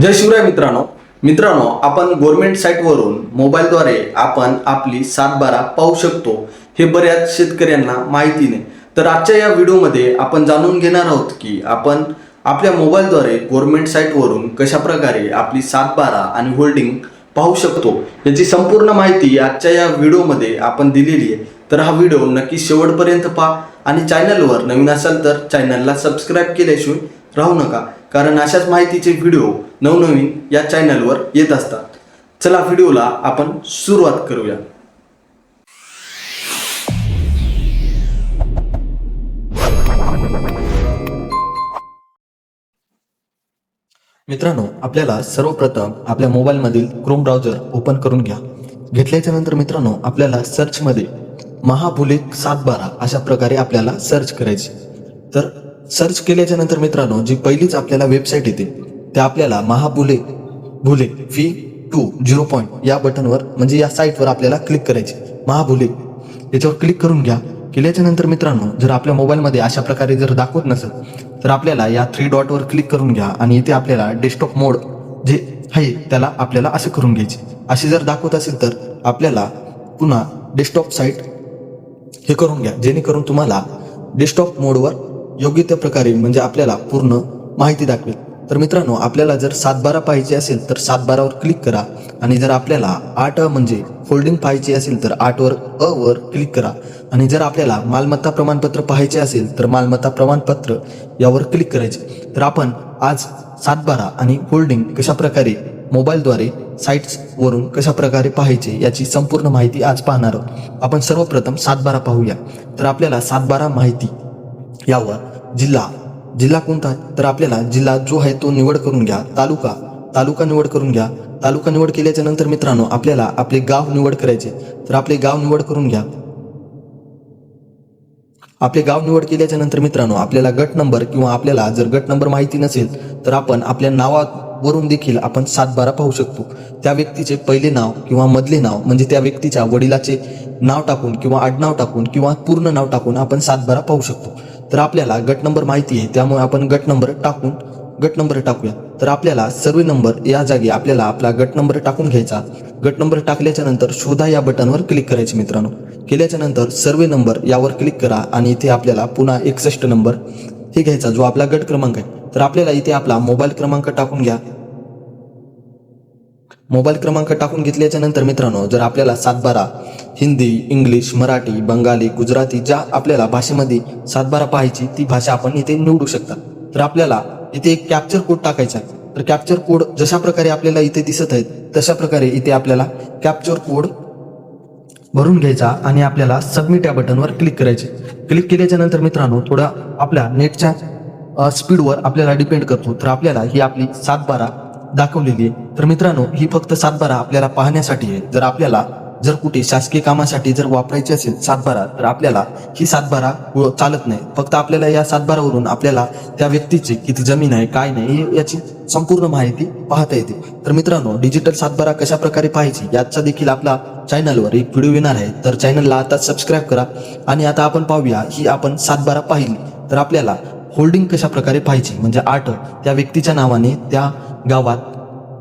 जय शिवराय मित्रांनो. मित्रांनो आपण गव्हर्मेंट साईटवरून मोबाईलद्वारे आपण आपली सातबारा पाहू शकतो. हे बऱ्याच शेतकऱ्यांना माहिती नाही तर आजच्या या व्हिडिओमध्ये आपण जाणून घेणार आहोत की आपण आपल्या मोबाईलद्वारे गव्हर्मेंट साईटवरून कशा प्रकारे आपली सातबारा आणि होल्डिंग पाहू शकतो याची संपूर्ण माहिती आजच्या या व्हिडिओमध्ये आपण दिलेली आहे. तर हा व्हिडिओ नक्की शेवटपर्यंत पहा आणि चॅनलवर नवीन असाल तर चॅनलला सबस्क्राईब केल्याशिवाय राहू नका कारण अशाच माहितीचे व्हिडिओ नवनवीन या चॅनलवर येत असतात. चला व्हिडिओला आपण सुरुवात करूया. मित्रांनो आपल्याला सर्वप्रथम आपल्या मोबाईलमधील क्रोम ब्राउझर ओपन करून घ्या. घेतल्याच्या नंतर मित्रांनो आपल्याला सर्चमध्ये महाभुले सात बारा अशा प्रकारे आपल्याला सर्च करायचे. तर सर्च केल्याच्यानंतर मित्रांनो जी पहिलीच आपल्याला वेबसाईट येते त्या आपल्याला महाबुले भुले फी टू झिरो पॉईंट या बटनवर म्हणजे या साईटवर आपल्याला क्लिक करायचे. महाबुले. याच्यावर क्लिक करून घ्या. केल्याच्यानंतर मित्रांनो जर आपल्या मोबाईलमध्ये अशा प्रकारे जर दाखवत नसेल तर आपल्याला या थ्री डॉटवर क्लिक करून घ्या आणि इथे आपल्याला डेस्कटॉप मोड जे आहे त्याला आपल्याला असं करून घ्यायचे. असे जर दाखवत असेल तर आपल्याला पुन्हा डेस्कटॉप साईट हे करून घ्या. जेणेकरून तुम्हाला डेस्कटॉप मोडवर योग्य त्या प्रकारे म्हणजे आपल्याला पूर्ण माहिती दाखवेल. तर मित्रांनो आपल्याला जर सातबारा पाहिजे असेल तर सातबारावर क्लिक करा आणि जर आपल्याला आठ म्हणजे होल्डिंग पाहिजे असेल तर आठवर अ वर क्लिक करा. आणि जर आपल्याला मालमत्ता प्रमाणपत्र पाहायचे असेल तर मालमत्ता प्रमाणपत्र यावर क्लिक करायचे. तर आपण आज सातबारा आणि होल्डिंग कशा प्रकारे मोबाईलद्वारे साईट्सवरून कशा प्रकारे पाहायचे याची संपूर्ण माहिती आज पाहणार आहोत. आपण सर्वप्रथम सातबारा पाहूया. तर आपल्याला सातबारा माहिती यावर जिल्हा. जिल्हा कोणता? तर आपल्याला जिल्हा जो आहे तो निवड करून घ्या. तालुका. तालुका निवड करून घ्या. तालुका निवड केल्याच्यानंतर मित्रांनो आपल्याला आपले गाव निवड करायचे. तर आपले गाव निवड करून घ्या. आपले गाव निवड केल्याच्यानंतर मित्रांनो आपल्याला गट नंबर किंवा आपल्याला जर गट नंबर माहिती नसेल तर आपण आपल्या नावावरून देखील आपण सातबारा पाहू शकतो. त्या व्यक्तीचे पहिले नाव किंवा मधले नाव म्हणजे त्या व्यक्तीच्या वडिलाचे नाव टाकून किंवा आडनाव टाकून किंवा पूर्ण नाव टाकून आपण सातबारा पाहू शकतो. तर आपल्याला गट नंबर माहिती आहे त्यामुळे आपण गट नंबर टाकून गट नंबर टाकूया. तर आपल्याला सर्व नंबर या जागी आपल्याला आपला गट नंबर टाकून घ्यायचा. गट नंबर टाकल्याच्या नंतर शोधा या बटनवर क्लिक करायचे मित्रांनो. केल्याच्यानंतर सर्व नंबर यावर क्लिक करा आणि इथे आपल्याला पुन्हा एकसष्ट नंबर हे घ्यायचा जो आपला गट क्रमांक आहे. तर आपल्याला इथे आपला मोबाईल क्रमांक टाकून घ्या. मोबाईल क्रमांक टाकून घेतल्याच्या नंतर मित्रांनो जर आपल्याला सातबारा हिंदी इंग्लिश मराठी बंगाली गुजराती ज्या आपल्याला भाषेमध्ये सातबारा पाहायची ती भाषा आपण इथे निवडू शकता. तर आपल्याला इथे एक कॅप्चर कोड टाकायचा तर कॅप्चर कोड जशा प्रकारे आपल्याला इथे दिसत आहेत तशा प्रकारे इथे आपल्याला कॅप्चर कोड भरून घ्यायचा आणि आपल्याला सबमिट या बटनवर क्लिक करायचे. क्लिक केल्याच्यानंतर मित्रांनो थोडा आपल्या नेटच्या स्पीडवर आपल्याला डिपेंड करतो. तर आपल्याला ही आपली सातबारा दाखवलेली आहे. तर मित्रांनो ही फक्त सातबारा आपल्याला पाहण्यासाठी आहे. जर आपल्याला जर कुठे शासकीय कामासाठी जर वापरायची असेल सातबारा तर आपल्याला ही सातबारा चालत नाही. फक्त आपल्याला या सातबारावरून आपल्याला त्या व्यक्तीची किती जमीन आहे काय नाही हे- याची संपूर्ण माहिती पाहता येते. तर मित्रांनो डिजिटल सातबारा कशा प्रकारे पाहायची याचा देखील आपला चॅनलवर एक व्हिडिओ येणार आहे. तर चॅनलला आता सबस्क्राईब करा आणि आता आपण पाहूया ही आपण सातबारा पाहिली. तर आपल्याला होल्डिंग कशा प्रकारे पाहायची म्हणजे आठ त्या व्यक्तीच्या नावाने त्या गावात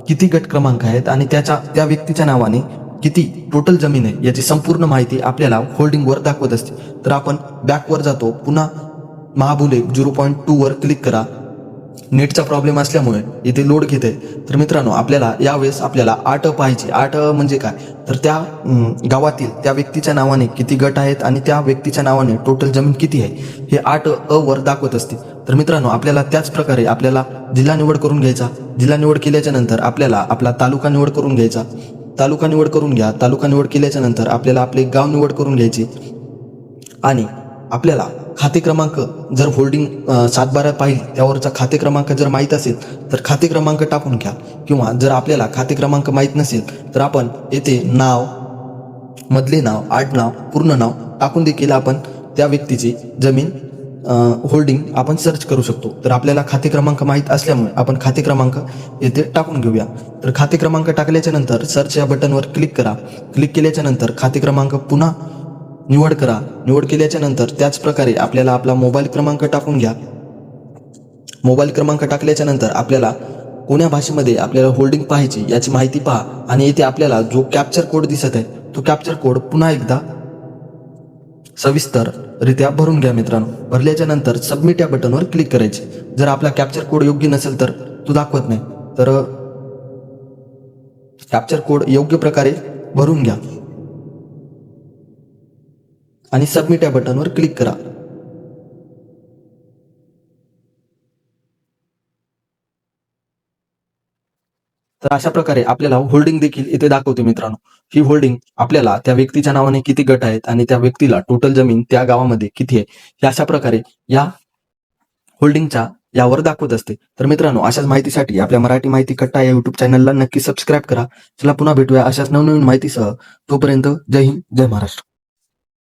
किती गट क्रमांक आहेत आणि त्याच्या त्या व्यक्तीच्या नावाने किती टोटल जमीन आहे याची संपूर्ण माहिती आपल्याला होल्डिंगवर दाखवत असते. तर आपण बॅकवर जातो पुन्हा महाबुले झिरो पॉईंट टू वर क्लिक करा. नेटचा प्रॉब्लेम असल्यामुळे इथे लोड घेते. तर मित्रांनो आपल्याला यावेळेस आपल्याला आठ पाहिजे आठ म्हणजे काय? तर त्या गावातील त्या व्यक्तीच्या नावाने किती गट आहेत आणि त्या व्यक्तीच्या नावाने टोटल जमीन किती आहे? हे आठ अ वर दाखवत असते. तर मित्रांनो आपल्याला त्याच प्रकारे आपल्याला जिल्हा निवड करून घ्यायचा. जिल्हा निवड केल्याच्यानंतर आपल्याला आपला तालुका निवड करून घ्यायचा. तालुका निवड करून घ्या. तालुका निवड केल्याच्यानंतर आपल्याला आपले गाव निवड करून घ्यायचे. आणि आपल्याला खाते क्रमांक जर होल्डिंग सातबारा पाहिजे त्यावरचा खाते क्रमांक जर माहीत असेल तर खाते क्रमांक टाकून घ्या. किंवा जर आपल्याला खाते क्रमांक माहीत नसेल तर आपण येथे नाव मधले नाव आडनाव पूर्ण नाव टाकून देखील आपण त्या व्यक्तीची जमीन होल्डिंग आपण सर्च करू शकतो. तर आपल्याला खाते क्रमांक माहीत असल्यामुळे आपण खाते क्रमांक येथे टाकून घेऊया. तर खाते क्रमांक टाकल्याच्या नंतर सर्च या बटनवर क्लिक करा. क्लिक केल्याच्यानंतर खाते क्रमांक पुन्हा निवड करा. निवड केल्याच्यानंतर त्याच प्रकारे आपल्याला आपला मोबाईल क्रमांक टाकून घ्या. मोबाईल क्रमांक टाकल्याच्या नंतर आपल्याला कोण्या भाषेमध्ये आपल्याला होल्डिंग पाहायची याची माहिती पहा. आणि येथे आपल्याला जो कॅप्चर कोड दिसत आहे तो कॅप्चर कोड पुन्हा एकदा सविस्तर रित्या भरून घ्या मित्रांनो. भरल्याच्या नंतर सबमिट या बटनवर क्लिक करायचे. जर आपला कॅप्चर कोड योग्य नसेल तर तो दाखवत नाही. तर कॅप्चर कोड योग्य प्रकारे भरून घ्या. आणि सबमिट या बटनवर क्लिक करा. तर अशा प्रकारे आपल्याला होल्डिंग देखील इथे दाखवते मित्रांनो. ही होल्डिंग आपल्याला त्या व्यक्तीच्या नावाने किती गट आहेत आणि त्या व्यक्तीला टोटल जमीन त्या गावामध्ये किती आहे हे अशा प्रकारे या होल्डिंगच्या यावर दाखवत असते. तर मित्रांनो अशाच माहितीसाठी आपल्या मराठी माहिती कट्टा या युट्यूब चॅनलला नक्की सबस्क्राईब करा. चला पुन्हा भेटूया अशाच नवनवीन माहितीसह. तोपर्यंत जय हिंद जय महाराष्ट्र.